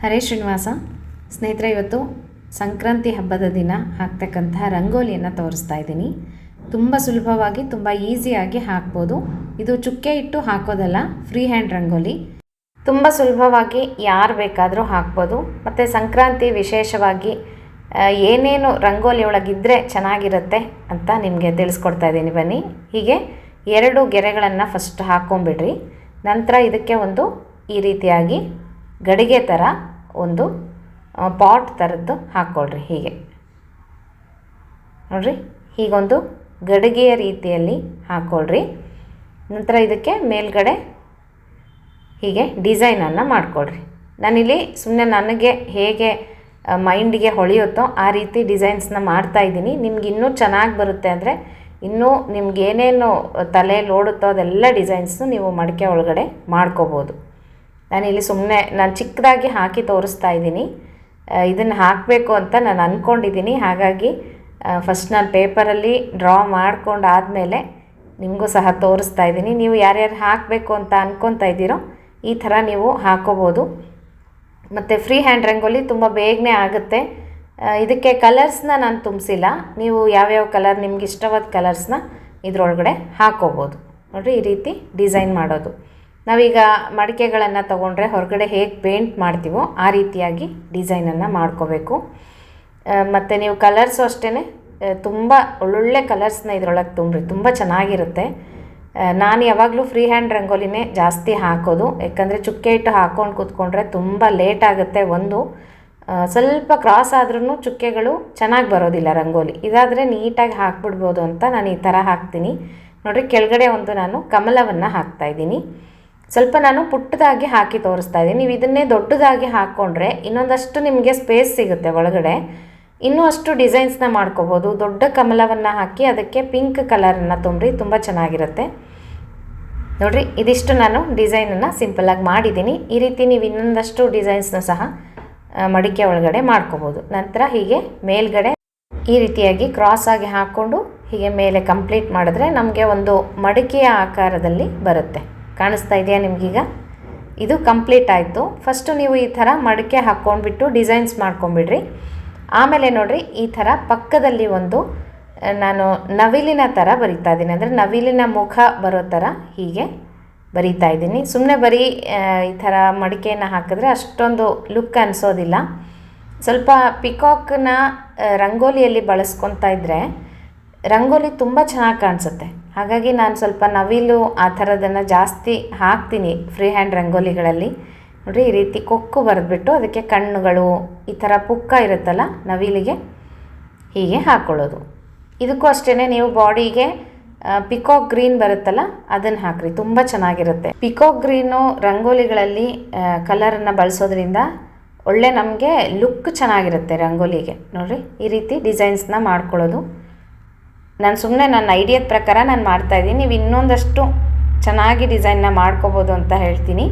ಹರೇ ಶ್ರೀನಿವಾಸ. ಸ್ನೇಹಿತರೆ, ಇವತ್ತು ಸಂಕ್ರಾಂತಿ ಹಬ್ಬದ ದಿನ ಹಾಕ್ತಕ್ಕಂತಹ ರಂಗೋಲಿಯನ್ನು ತೋರಿಸ್ತಾ ಇದ್ದೀನಿ. ತುಂಬ ಸುಲಭವಾಗಿ, ತುಂಬ ಈಸಿಯಾಗಿ ಹಾಕ್ಬೋದು. ಇದು ಚುಕ್ಕೆ ಇಟ್ಟು ಹಾಕೋದಲ್ಲ ಫ್ರೀ ಹ್ಯಾಂಡ್ ರಂಗೋಲಿ. ತುಂಬ ಸುಲಭವಾಗಿ ಯಾರು ಬೇಕಾದರೂ ಹಾಕ್ಬೋದು. ಮತ್ತು ಸಂಕ್ರಾಂತಿ ವಿಶೇಷವಾಗಿ ಏನೇನು ರಂಗೋಲಿ ಒಳಗಿದ್ದರೆ ಚೆನ್ನಾಗಿರುತ್ತೆ ಅಂತ ನಿಮಗೆ ತಿಳಿಸ್ಕೊಡ್ತಾ ಇದ್ದೀನಿ. ಬನ್ನಿ, ಹೀಗೆ ಎರಡು ಗೆರೆಗಳನ್ನು ಫಸ್ಟ್ ಹಾಕ್ಕೊಂಬಿಡ್ರಿ ನಂತರ ಇದಕ್ಕೆ ಒಂದು ಈ ರೀತಿಯಾಗಿ ಗಡಿಗೆ ಥರ ಒಂದು ಪಾಟ್ ಥರದ್ದು ಹಾಕ್ಕೊಳ್ರಿ ಹೀಗೆ. ನೋಡ್ರಿ, ಹೀಗೊಂದು ಗಡಿಗೆಯ ರೀತಿಯಲ್ಲಿ ಹಾಕ್ಕೊಳ್ರಿ. ನಂತರ ಇದಕ್ಕೆ ಮೇಲ್ಗಡೆ ಹೀಗೆ ಡಿಸೈನನ್ನು ಮಾಡಿಕೊಡ್ರಿ ನಾನಿಲ್ಲಿ ಸುಮ್ಮನೆ ನನಗೆ ಹೇಗೆ ಮೈಂಡಿಗೆ ಹೊಳೆಯುತ್ತೋ ಆ ರೀತಿ ಡಿಸೈನ್ಸ್ನ ಮಾಡ್ತಾ ಇದ್ದೀನಿ. ನಿಮ್ಗೆ ಇನ್ನೂ ಚೆನ್ನಾಗಿ ಬರುತ್ತೆ ಅಂದರೆ ಇನ್ನೂ ನಿಮ್ಗೆ ಏನೇನು ತಲೆಯಲ್ಲಿ ಓಡುತ್ತೋ ಅದೆಲ್ಲ ಡಿಸೈನ್ಸ್ನು ನೀವು ಮಡಿಕೆ ಒಳಗಡೆ ಮಾಡ್ಕೋಬೋದು. ನಾನಿಲ್ಲಿ ಸುಮ್ಮನೆ ನಾನು ಚಿಕ್ಕದಾಗಿ ಹಾಕಿ ತೋರಿಸ್ತಾ ಇದ್ದೀನಿ. ಇದನ್ನು ಹಾಕಬೇಕು ಅಂತ ನಾನು ಅಂದ್ಕೊಂಡಿದ್ದೀನಿ ಹಾಗಾಗಿ ಫಸ್ಟ್ ನಾನು ಪೇಪರಲ್ಲಿ ಡ್ರಾ ಮಾಡ್ಕೊಂಡು ಆದಮೇಲೆ ನಿಮಗೂ ಸಹ ತೋರಿಸ್ತಾ ಇದ್ದೀನಿ. ನೀವು ಯಾರ್ಯಾರು ಹಾಕಬೇಕು ಅಂತ ಅಂದ್ಕೊತಾ ಇದ್ದೀರೋ ಈ ಥರ ನೀವು ಹಾಕೋಬೋದು. ಮತ್ತು ಫ್ರೀ ಹ್ಯಾಂಡ್ ರಂಗೋಲಿ ತುಂಬ ಬೇಗನೆ ಆಗುತ್ತೆ. ಇದಕ್ಕೆ ಕಲರ್ಸ್ನ ನಾನು ತುಂಬಿಸಿಲ್ಲ. ನೀವು ಯಾವ್ಯಾವ ಕಲರ್ ನಿಮ್ಗೆ ಇಷ್ಟವಾದ ಕಲರ್ಸ್ನ ಇದರೊಳಗಡೆ ಹಾಕೋಬೋದು. ನೋಡಿರಿ ಈ ರೀತಿ ಡಿಸೈನ್ ಮಾಡೋದು. ನಾವೀಗ ಮಡಿಕೆಗಳನ್ನು ತಗೊಂಡ್ರೆ ಹೊರಗಡೆ ಹೇಗೆ ಪೇಂಟ್ ಮಾಡ್ತೀವೋ ಆ ರೀತಿಯಾಗಿ ಡಿಸೈನನ್ನು ಮಾಡ್ಕೋಬೇಕು. ಮತ್ತು ನೀವು ಕಲರ್ಸು ಅಷ್ಟೇ ತುಂಬ ಒಳ್ಳೊಳ್ಳೆ ಕಲರ್ಸ್ನ ಇದರೊಳಗೆ ತುಂಬ್ರಿ, ತುಂಬ ಚೆನ್ನಾಗಿರುತ್ತೆ. ನಾನು ಯಾವಾಗಲೂ ಫ್ರೀ ಹ್ಯಾಂಡ್ ರಂಗೋಲಿನೇ ಜಾಸ್ತಿ ಹಾಕೋದು, ಯಾಕಂದರೆ ಚುಕ್ಕೆ ಇಟ್ಟು ಹಾಕ್ಕೊಂಡು ಕೂತ್ಕೊಂಡ್ರೆ ತುಂಬ ಲೇಟ್ ಆಗುತ್ತೆ ಒಂದು. ಸ್ವಲ್ಪ ಕ್ರಾಸ್ ಆದ್ರೂ ಚುಕ್ಕೆಗಳು ಚೆನ್ನಾಗಿ ಬರೋದಿಲ್ಲ ರಂಗೋಲಿ. ಇದಾದರೆ ನೀಟಾಗಿ ಹಾಕ್ಬಿಡ್ಬೋದು ಅಂತ ನಾನು ಈ ಥರ ಹಾಕ್ತೀನಿ. ನೋಡಿರಿ, ಕೆಳಗಡೆ ಒಂದು ನಾನು ಕಮಲವನ್ನು ಹಾಕ್ತಾಯಿದ್ದೀನಿ ಸ್ವಲ್ಪ ನಾನು ಪುಟ್ಟದಾಗಿ ಹಾಕಿ ತೋರಿಸ್ತಾ ಇದ್ದೀನಿ. ನೀವು ಇದನ್ನೇ ದೊಡ್ಡದಾಗಿ ಹಾಕ್ಕೊಂಡ್ರೆ ಇನ್ನೊಂದಷ್ಟು ನಿಮಗೆ ಸ್ಪೇಸ್ ಸಿಗುತ್ತೆ ಒಳಗಡೆ. ಇನ್ನೂ ಅಷ್ಟು ಡಿಸೈನ್ಸ್ನ ಮಾಡ್ಕೋಬೋದು. ದೊಡ್ಡ ಕಮಲವನ್ನು ಹಾಕಿ ಅದಕ್ಕೆ ಪಿಂಕ್ ಕಲರನ್ನು ತುಂಬ್ರಿ, ತುಂಬ ಚೆನ್ನಾಗಿರುತ್ತೆ. ನೋಡಿರಿ, ಇದಿಷ್ಟು ನಾನು ಡಿಸೈನನ್ನು ಸಿಂಪಲಾಗಿ ಮಾಡಿದ್ದೀನಿ. ಈ ರೀತಿ ನೀವು ಇನ್ನೊಂದಷ್ಟು ಡಿಸೈನ್ಸ್ನ ಸಹ ಮಡಿಕೆ ಒಳಗಡೆ ಮಾಡ್ಕೋಬೋದು. ನಂತರ ಹೀಗೆ ಮೇಲ್ಗಡೆ ಈ ರೀತಿಯಾಗಿ ಕ್ರಾಸ್ ಆಗಿ ಹಾಕ್ಕೊಂಡು ಹೀಗೆ ಮೇಲೆ ಕಂಪ್ಲೀಟ್ ಮಾಡಿದ್ರೆ ನಮಗೆ ಒಂದು ಮಡಿಕೆಯ ಆಕಾರದಲ್ಲಿ ಬರುತ್ತೆ. ಕಾಣಿಸ್ತಾ ಇದೆಯಾ ನಿಮಗೀಗ? ಇದು ಕಂಪ್ಲೀಟ್ ಆಯಿತು. ಫಸ್ಟು ನೀವು ಈ ಥರ ಮಡಿಕೆ ಹಾಕ್ಕೊಂಡ್ಬಿಟ್ಟು ಡಿಸೈನ್ಸ್ ಮಾಡ್ಕೊಂಬಿಡ್ರಿ ಆಮೇಲೆ ನೋಡಿರಿ, ಈ ಥರ ಪಕ್ಕದಲ್ಲಿ ಒಂದು ನಾನು ನವಿಲಿನ ಥರ ಬರಿತಾ ಇದ್ದೀನಿ. ಅಂದರೆ ನವಿಲಿನ ಮುಖ ಬರೋ ಥರ ಹೀಗೆ ಬರಿತಾ ಇದ್ದೀನಿ. ಸುಮ್ಮನೆ ಬರೀ ಈ ಥರ ಮಡಿಕೆಯನ್ನು ಹಾಕಿದ್ರೆ ಅಷ್ಟೊಂದು ಲುಕ್ ಅನಿಸೋದಿಲ್ಲ. ಸ್ವಲ್ಪ ಪಿಕಾಕ್ನ ರಂಗೋಲಿಯಲ್ಲಿ ಬಳಸ್ಕೊತಾ ಇದ್ದರೆ ರಂಗೋಲಿ ತುಂಬ ಚೆನ್ನಾಗಿ ಕಾಣಿಸುತ್ತೆ. ಹಾಗಾಗಿ ನಾನು ಸ್ವಲ್ಪ ನವಿಲು ಆ ಥರದನ್ನು ಜಾಸ್ತಿ ಹಾಕ್ತೀನಿ ಫ್ರೀ ಹ್ಯಾಂಡ್ ರಂಗೋಲಿಗಳಲ್ಲಿ. ನೋಡಿರಿ ಈ ರೀತಿ ಕೊಕ್ಕು ಬರೆದ್ಬಿಟ್ಟು ಅದಕ್ಕೆ ಕಣ್ಣುಗಳು ಈ ಥರ ಪುಕ್ಕ ಇರುತ್ತಲ್ಲ ನವಿಲಿಗೆ ಹೀಗೆ ಹಾಕ್ಕೊಳ್ಳೋದು ಇದಕ್ಕೂ ಅಷ್ಟೇ ನೀವು ಬಾಡಿಗೆ ಪಿಕಾಕ್ ಗ್ರೀನ್ ಬರುತ್ತಲ್ಲ ಅದನ್ನು ಹಾಕ್ರಿ, ತುಂಬ ಚೆನ್ನಾಗಿರುತ್ತೆ. ಪಿಕಾಕ್ ಗ್ರೀನು ರಂಗೋಲಿಗಳಲ್ಲಿ ಕಲರನ್ನು ಬಳಸೋದ್ರಿಂದ ಒಳ್ಳೆ ನಮಗೆ ಲುಕ್ ಚೆನ್ನಾಗಿರುತ್ತೆ ರಂಗೋಲಿಗೆ. ನೋಡಿರಿ ಈ ರೀತಿ ಡಿಸೈನ್ಸ್ನ ಮಾಡ್ಕೊಳ್ಳೋದು. ನಾನು ಸುಮ್ಮನೆ ನನ್ನ ಐಡಿಯಾದ ಪ್ರಕಾರ ನಾನು ಮಾಡ್ತಾಯಿದ್ದೀನಿ ನೀವು ಇನ್ನೊಂದಷ್ಟು ಚೆನ್ನಾಗಿ ಡಿಸೈನ್ನ ಮಾಡ್ಕೋಬೋದು ಅಂತ ಹೇಳ್ತೀನಿ.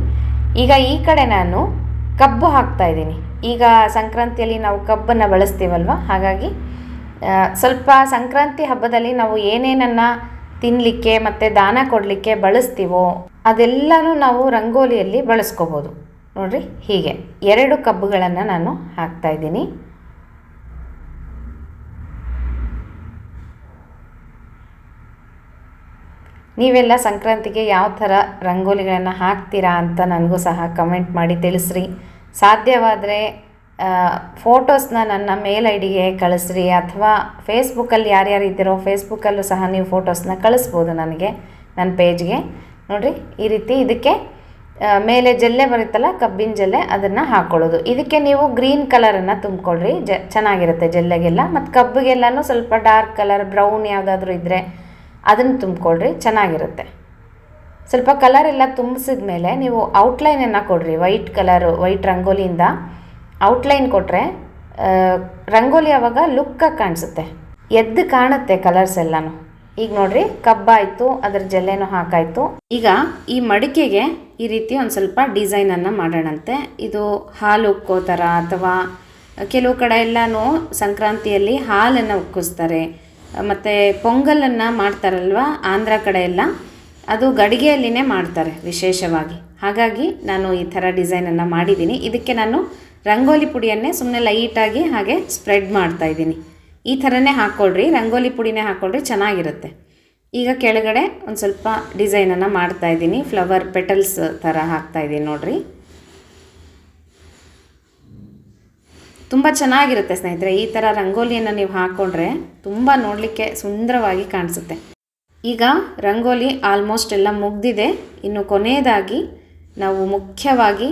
ಈಗ ಈ ಕಡೆ ನಾನು ಕಬ್ಬು ಹಾಕ್ತಾ ಇದ್ದೀನಿ. ಈಗ ಸಂಕ್ರಾಂತಿಯಲ್ಲಿ ನಾವು ಕಬ್ಬನ್ನು ಬಳಸ್ತೀವಲ್ವ? ಹಾಗಾಗಿ ಸ್ವಲ್ಪ ಸಂಕ್ರಾಂತಿ ಹಬ್ಬದಲ್ಲಿ ನಾವು ಏನೇನನ್ನು ತಿನ್ನಲಿಕ್ಕೆ ಮತ್ತು ದಾನ ಕೊಡಲಿಕ್ಕೆ ಬಳಸ್ತೀವೋ ಅದೆಲ್ಲನೂ ನಾವು ರಂಗೋಲಿಯಲ್ಲಿ ಬಳಸ್ಕೋಬೋದು. ನೋಡಿರಿ, ಹೀಗೆ. ಎರಡು ಕಬ್ಬುಗಳನ್ನು ನಾನು ಹಾಕ್ತಾ ನೀವೆಲ್ಲ ಸಂಕ್ರಾಂತಿಗೆ ಯಾವ ಥರ ರಂಗೋಲಿಗಳನ್ನು ಹಾಕ್ತೀರಾ ಅಂತ ನನಗೂ ಸಹ ಕಮೆಂಟ್ ಮಾಡಿ ತಿಳಿಸ್ರಿ. ಸಾಧ್ಯವಾದರೆ ಫೋಟೋಸ್ನ ನನ್ನ ಮೇಲ್ ಐ ಡಿಗೆ ಕಳಿಸ್ರಿ ಅಥವಾ ಫೇಸ್ಬುಕ್ಕಲ್ಲಿ ಯಾರ್ಯಾರು ಇದ್ದೀರೋ ಫೇಸ್ಬುಕ್ಕಲ್ಲೂ ಸಹ ನೀವು ಫೋಟೋಸ್ನ ಕಳಿಸ್ಬೋದು ನನಗೆ, ನನ್ನ ಪೇಜ್ಗೆ. ನೋಡಿರಿ, ಈ ರೀತಿ ಇದಕ್ಕೆ ಮೇಲೆ ಜಲ್ಲೆ ಬರುತ್ತಲ್ಲ, ಕಬ್ಬಿನ ಜಲ್ಲೆ, ಅದನ್ನು ಹಾಕ್ಕೊಳ್ಳೋದು ಇದಕ್ಕೆ ನೀವು ಗ್ರೀನ್ ಕಲರನ್ನು ತುಂಬಿಕೊಳ್ಳ್ರಿ ಜ, ಚೆನ್ನಾಗಿರುತ್ತೆ ಜಲ್ಲೆಗೆಲ್ಲ. ಮತ್ತು ಕಬ್ಬಿಗೆಲ್ಲನೂ ಸ್ವಲ್ಪ ಡಾರ್ಕ್ ಕಲರ್, ಬ್ರೌನ್ ಯಾವುದಾದ್ರೂ ಇದ್ದರೆ ಅದನ್ನು ತುಂಬಿಕೊಳ್ಳ್ರಿ ಚೆನ್ನಾಗಿರುತ್ತೆ. ಸ್ವಲ್ಪ ಕಲರ್ ಎಲ್ಲ ತುಂಬಿಸಿದ ಮೇಲೆ ನೀವು ಔಟ್ಲೈನನ್ನು ಕೊಡ್ರಿ. ವೈಟ್ ಕಲರು ವೈಟ್ ರಂಗೋಲಿಯಿಂದ ಔಟ್ಲೈನ್ ಕೊಟ್ಟರೆ ರಂಗೋಲಿ ಆವಾಗ ಲುಕ್ಕಾಗಿ ಕಾಣಿಸುತ್ತೆ. ಎದ್ದು ಕಾಣುತ್ತೆ ಕಲರ್ಸ್ ಎಲ್ಲನೂ. ಈಗ ನೋಡ್ರಿ, ಕಬ್ಬಾಯಿತು, ಅದ್ರ ಜಲ್ಲೆನೂ ಹಾಕಾಯಿತು. ಈಗ ಈ ಮಡಿಕೆಗೆ ಈ ರೀತಿ ಒಂದು ಸ್ವಲ್ಪ ಡಿಸೈನನ್ನು ಮಾಡೋಣಂತೆ. ಇದು ಹಾಲು ಉಕ್ಕೋ ಥರ ಅಥವಾ ಕೆಲವು ಕಡೆ ಎಲ್ಲನೂ ಸಂಕ್ರಾಂತಿಯಲ್ಲಿ ಹಾಲನ್ನು ಉಕ್ಕಿಸ್ತಾರೆ. ಮತ್ತು ಪೊಂಗಲನ್ನು ಮಾಡ್ತಾರಲ್ವ? ಆಂಧ್ರ ಕಡೆ ಎಲ್ಲ. ಅದು ಗಡಿಗೆಯಲ್ಲಿನೇ ಮಾಡ್ತಾರೆ ವಿಶೇಷವಾಗಿ. ಹಾಗಾಗಿ ನಾನು ಈ ಥರ ಡಿಸೈನನ್ನು ಮಾಡಿದ್ದೀನಿ. ಇದಕ್ಕೆ ನಾನು ರಂಗೋಲಿ ಪುಡಿಯನ್ನೇ ಸುಮ್ಮನೆ ಲೈಟಾಗಿ ಹಾಗೆ ಸ್ಪ್ರೆಡ್ ಮಾಡ್ತಾ ಇದ್ದೀನಿ. ಈ ಥರನೇ ಹಾಕ್ಕೊಳ್ರಿ ರಂಗೋಲಿ ಪುಡಿನೇ ಹಾಕ್ಕೊಳ್ರಿ ಚೆನ್ನಾಗಿರುತ್ತೆ. ಈಗ ಕೆಳಗಡೆ ಒಂದು ಸ್ವಲ್ಪ ಡಿಸೈನನ್ನು ಮಾಡ್ತಾ ಇದ್ದೀನಿ. ಫ್ಲವರ್ ಪೆಟಲ್ಸ್ ಥರ ಹಾಕ್ತಾ ಇದ್ದೀನಿ ನೋಡ್ರಿ. ತುಂಬ ಚೆನ್ನಾಗಿರುತ್ತೆ ಸ್ನೇಹಿತರೆ, ಈ ಥರ ರಂಗೋಲಿಯನ್ನು ನೀವು ಹಾಕ್ಕೊಂಡ್ರೆ ತುಂಬ ನೋಡಲಿಕ್ಕೆ ಸುಂದರವಾಗಿ ಕಾಣಿಸುತ್ತೆ. ಈಗ ರಂಗೋಲಿ ಆಲ್ಮೋಸ್ಟ್ ಎಲ್ಲ ಮುಗ್ದಿದೆ. ಇನ್ನು ಕೊನೆಯದಾಗಿ ನಾವು ಮುಖ್ಯವಾಗಿ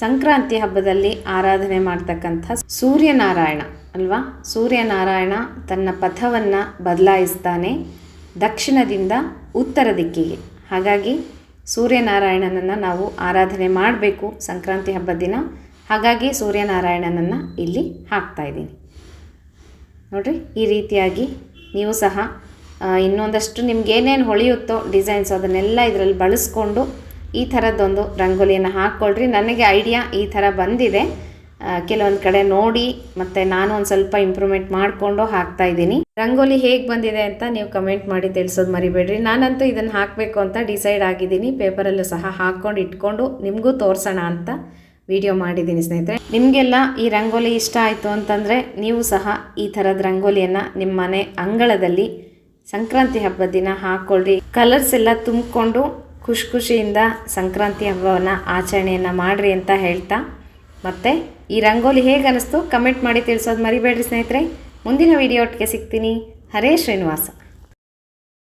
ಸಂಕ್ರಾಂತಿ ಹಬ್ಬದಲ್ಲಿ ಆರಾಧನೆ ಮಾಡ್ತಕ್ಕಂಥ ಸೂರ್ಯನಾರಾಯಣ, ಅಲ್ವಾ? ಸೂರ್ಯನಾರಾಯಣ ತನ್ನ ಪಥವನ್ನು ಬದಲಾಯಿಸ್ತಾನೆ ದಕ್ಷಿಣದಿಂದ ಉತ್ತರ ದಿಕ್ಕಿಗೆ. ಹಾಗಾಗಿ ಸೂರ್ಯನಾರಾಯಣನನ್ನು ನಾವು ಆರಾಧನೆ ಮಾಡಬೇಕು ಸಂಕ್ರಾಂತಿ ಹಬ್ಬದ ದಿನ. ಹಾಗಾಗಿ ಸೂರ್ಯನಾರಾಯಣನನ್ನು ಇಲ್ಲಿ ಹಾಕ್ತಾ ಇದ್ದೀನಿ. ನೋಡಿರಿ, ಈ ರೀತಿಯಾಗಿ ನೀವು ಸಹ ಇನ್ನೊಂದಷ್ಟು ನಿಮ್ಗೆ ಏನೇನು ಹೊಳೆಯುತ್ತೋ ಡಿಸೈನ್ಸ್ ಅದನ್ನೆಲ್ಲ ಇದರಲ್ಲಿ ಬಳಸ್ಕೊಂಡು ಈ ಥರದ್ದೊಂದು ರಂಗೋಲಿಯನ್ನು ಹಾಕ್ಕೊಳ್ರಿ. ನನಗೆ ಐಡಿಯಾ ಈ ಥರ ಬಂದಿದೆ. ಕೆಲವೊಂದು ಕಡೆ ನೋಡಿ ಮತ್ತು ನಾನು ಒಂದು ಸ್ವಲ್ಪ ಇಂಪ್ರೂವ್ಮೆಂಟ್ ಮಾಡಿಕೊಂಡು ಹಾಕ್ತಾ ಇದ್ದೀನಿ. ರಂಗೋಲಿ ಹೇಗೆ ಬಂದಿದೆ ಅಂತ ನೀವು ಕಮೆಂಟ್ ಮಾಡಿ ತಿಳಿಸೋದು ಮರಿಬೇಡ್ರಿ. ನಾನಂತೂ ಇದನ್ನು ಹಾಕಬೇಕು ಅಂತ ಡಿಸೈಡ್ ಆಗಿದ್ದೀನಿ. ಪೇಪರಲ್ಲೂ ಸಹ ಹಾಕ್ಕೊಂಡು ಇಟ್ಕೊಂಡು ನಿಮಗೂ ತೋರಿಸೋಣ ಅಂತ ವಿಡಿಯೋ ಮಾಡಿದ್ದೀನಿ ಸ್ನೇಹಿತರೆ. ನಿಮಗೆಲ್ಲ ಈ ರಂಗೋಲಿ ಇಷ್ಟ ಆಯಿತು ಅಂತಂದರೆ ನೀವು ಸಹ ಈ ಥರದ ರಂಗೋಲಿಯನ್ನು ನಿಮ್ಮ ಮನೆ ಅಂಗಳದಲ್ಲಿ ಸಂಕ್ರಾಂತಿ ಹಬ್ಬದ ದಿನ ಹಾಕ್ಕೊಳ್ಳಿ ಕಲರ್ಸ್ ಎಲ್ಲ ತುಂಬಿಕೊಂಡು ಖುಷಿ ಖುಷಿಯಿಂದ ಸಂಕ್ರಾಂತಿ ಹಬ್ಬವನ್ನು ಆಚರಣೆಯನ್ನು ಮಾಡಿರಿ ಅಂತ ಹೇಳ್ತಾ. ಮತ್ತು ಈ ರಂಗೋಲಿ ಹೇಗೆ ಅನ್ನಿಸ್ತು ಕಮೆಂಟ್ ಮಾಡಿ ತಿಳಿಸೋದು ಮರಿಬೇಡ್ರಿ ಸ್ನೇಹಿತರೆ. ಮುಂದಿನ ವಿಡಿಯೋ ಒಟ್ಟಿಗೆ ಸಿಗ್ತೀನಿ. ಹರೇ ಶ್ರೀನಿವಾಸ.